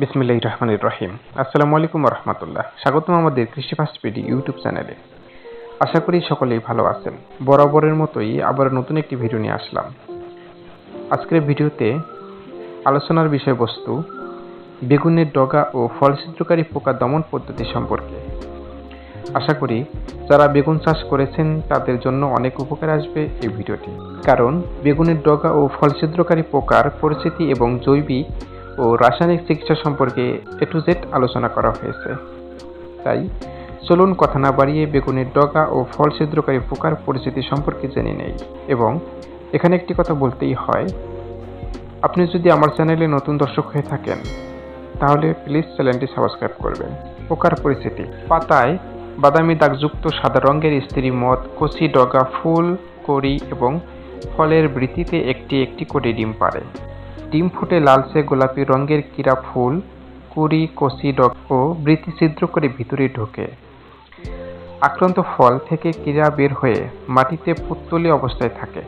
বিসমিল্লাহ রহমানির রহিম। আসসালামু আলাইকুম রহমতুল্লাহ। স্বাগতম আমাদের কৃষি ফার্স্ট পিডি ইউটিউব চ্যানেলে। আশা করি সকলেই ভালো আছেন। বরাবরের মতোই আবার নতুন একটি ভিডিও নিয়ে আসলাম। আজকের ভিডিওতে আলোচনার বিষয়বস্তু বেগুনের ডগা ও ফল ছিদ্রকারী পোকা দমন পদ্ধতি সম্পর্কে। আশা করি যারা বেগুন চাষ করেছেন তাদের জন্য অনেক উপকার আসবে এই ভিডিওটি। কারণ বেগুনের ডগা ও ফল ছিদ্রকারী পোকার পরিস্থিতি এবং জৈবিক ও রাসায়নিক চিকিৎসা সম্পর্কে এ টু জেড আলোচনা করা হয়েছে। তাই চলুন কথা না বাড়িয়ে বেগুনের ডগা ও ফল ছিদ্রকারী পোকার পরিস্থিতি সম্পর্কে জেনে নেই এবং এখানে একটি কথা বলতেই হয়। আপনি যদি আমার চ্যানেলে নতুন দর্শক হয়ে থাকেন, তাহলে প্লিজ চ্যানেলটি সাবস্ক্রাইব করবেন। পোকার পরিস্থিতি। পাতায় বাদামি দাগযুক্ত সাদা রঙের স্ত্রী মদ, কচি ডগা, ফুল, কড়ি এবং ফলের বৃত্তিতে একটি একটি করে ডিম পারে ডিম ফুটে লালচে গোলাপি রঙের কিরা ফুল, কুড়ি ডগ ও বৃত্তি ছিদ্র করে ভিতরে ঢোকে। আক্রান্ত ফল থেকে কিরা বের হয়ে মাটিতে পুত্তলি অবস্থায় থাকে।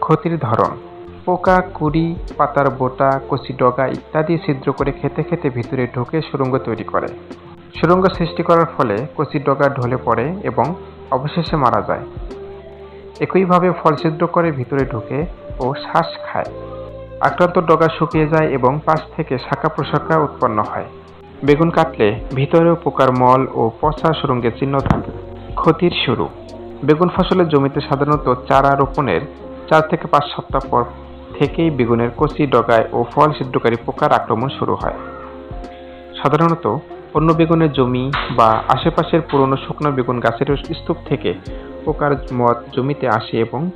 ক্ষতির ধরন, পোকা, কুড়ি, পাতার বোটা কচি ডগা ইত্যাদি ছিদ্র করে খেতে খেতে ভিতরে ঢোকে সুরঙ্গ তৈরি করে। সুরঙ্গ সৃষ্টি করার ফলে কচি ডগা ঢলে পড়ে এবং অবশেষে মারা যায়। একইভাবে ফল ছিদ্র করে ভিতরে ঢুকে ও শ্বাস খায়। আক্রান্ত ডগা শুকিয়ে যায় এবং পাশ থেকে শাখা প্রশাখা উৎপন্ন হয়। বেগুন কাটলে ভিতরেও পোকার মল ও পচা সুরঙ্গের চিহ্ন থাকে। ক্ষতির শুরু। বেগুন ফসলের জমিতে সাধারণত চারা রোপণের চার থেকে পাঁচ সপ্তাহ পর থেকেই বেগুনের কচি ডগায় ও ফল ছিদ্রকারী পোকার আক্রমণ শুরু হয়। সাধারণত অন্য বেগুনের জমি বা আশেপাশের পুরনো শুকনো বেগুন গাছের স্তূপ থেকে পোকার মদ জমিতে আসে এবং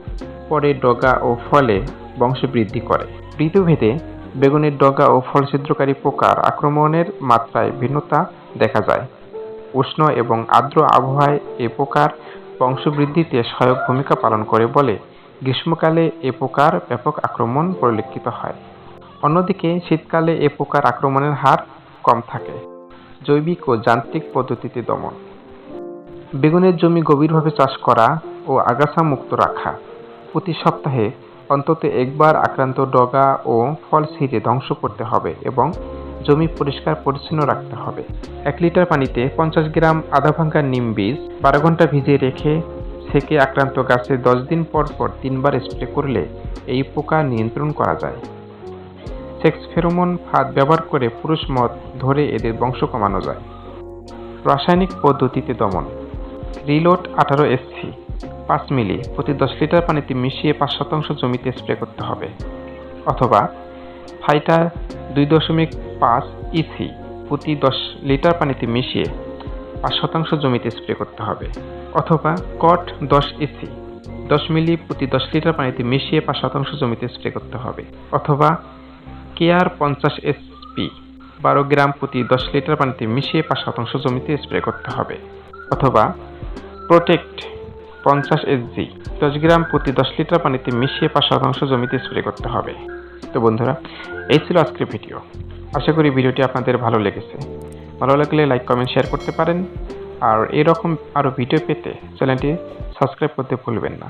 পরে ডগা ও ফলে বংশবৃদ্ধি করে। ঋতুভেদে বেগুনের ডগা ও ফল ছিদ্রকারী পোকার আক্রমণের মাত্রায় ভিন্নতা দেখা যায়। উষ্ণ এবং আর্দ্র আবহাওয়ায় এ পোকার বংশবৃদ্ধিতে সহায়ক ভূমিকা পালন করে বলে গ্রীষ্মকালে এ পোকার ব্যাপক আক্রমণ পরিলক্ষিত হয়। অন্যদিকে শীতকালে এ পোকার আক্রমণের হার কম থাকে। জৈবিক ও যান্ত্রিক পদ্ধতিতে দমন। বেগুনের জমি গভীরভাবে চাষ করা ও আগাছা মুক্ত রাখা। প্রতি সপ্তাহে অন্তত একবার আক্রান্ত ডগা ও ফল ছিঁড়ে ধ্বংস করতে হবে এবং জমি পরিষ্কার পরিচ্ছন্ন রাখতে হবে। এক লিটার পানিতে পঞ্চাশ গ্রাম আধা ভাঙ্গা নিম বীজ বারো ঘণ্টা ভিজিয়ে রেখে থেকে আক্রান্ত গাছে দশ দিন পর পর তিনবার স্প্রে করলে এই পোকা নিয়ন্ত্রণ করা যায়। সেক্স ফেরোমন ফাঁদ ব্যবহার করে পুরুষ মদ ধরে এদের বংশ কমানো যায়। রাসায়নিক পদ্ধতিতে দমন। রিলোড আঠারো এসসি। পাঁচ মিলি প্রতি দশ লিটার পানিতে মিশিয়ে পাঁচ শতাংশ জমিতে স্প্রে করতে হবে। অথবা ফাইটার দুই দশমিক পাঁচ ইসি প্রতি দশ লিটার পানিতে মিশিয়ে পাঁচ শতাংশ জমিতে স্প্রে করতে হবে। অথবা কট দশ ইসি দশ মিলি প্রতি দশ লিটার পানিতে মিশিয়ে পাঁচ শতাংশ জমিতে স্প্রে করতে হবে। অথবা কেয়ার পঞ্চাশ এসপি বারো গ্রাম প্রতি দশ লিটার পানিতে মিশিয়ে পাঁচ শতাংশ জমিতে স্প্রে করতে হবে। অথবা প্রোটেক্ট পঞ্চাশ এসজি, দশ গ্রাম প্রতি দশ লিটার পানিতে মিশিয়ে পাঁচ শতাংশ জমিতে স্প্রে করতে হবে। তো বন্ধুরা, এই ছিল আজকের ভিডিও। আশা করি ভিডিওটি আপনাদের ভালো লেগেছে। ভালো লাগলে লাইক, কমেন্ট, শেয়ার করতে পারেন। আর এরকম আরও ভিডিও পেতে চ্যানেলটি সাবস্ক্রাইব করতে ভুলবেন না।